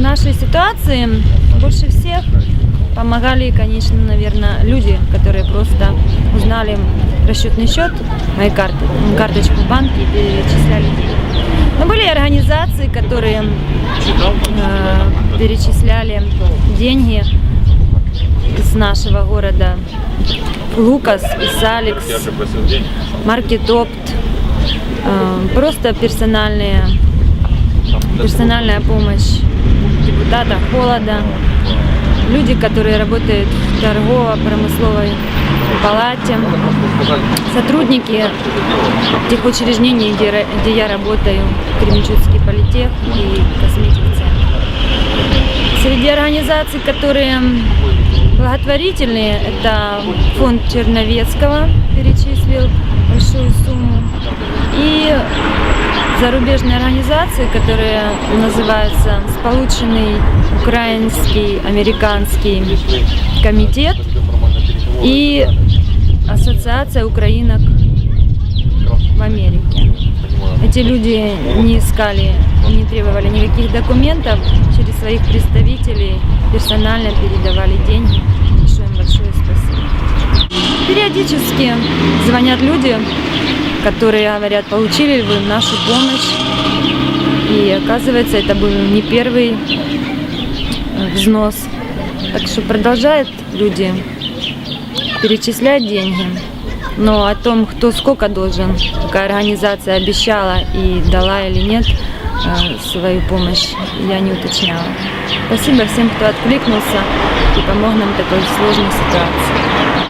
нашей ситуации больше всех помогали, конечно, наверное, люди, которые просто узнали расчетный счет, моей карты, карточку в банке и перечисляли деньги. Но были организации, которые э, перечисляли деньги из нашего города. Лукас, Исаликс, Маркетопт. Э, Просто персональные, персональная помощь депутата Холода. Люди, которые работают в торгово-промысловой палате. Сотрудники тех учреждений, где, где я работаю, Кременчуцкий политех и косметик-центр. Среди организаций, которые благотворительные, это фонд Черновецкого перечислил большую сумму. И зарубежные организации, которые называются Сполученный Украинский Американский комитет и Ассоциация украинок в Америке. Эти люди не искали, не требовали никаких документов, через своих представителей персонально передавали деньги. Большое им большое спасибо. Периодически звонят люди, которые говорят, получили ли вы нашу помощь. И оказывается, это был не первый э, взнос. Так что продолжают люди перечислять деньги. Но о том, кто сколько должен, какая организация обещала и дала или нет э, свою помощь, я не уточняла. Спасибо всем, кто откликнулся и помог нам в такой сложной ситуации.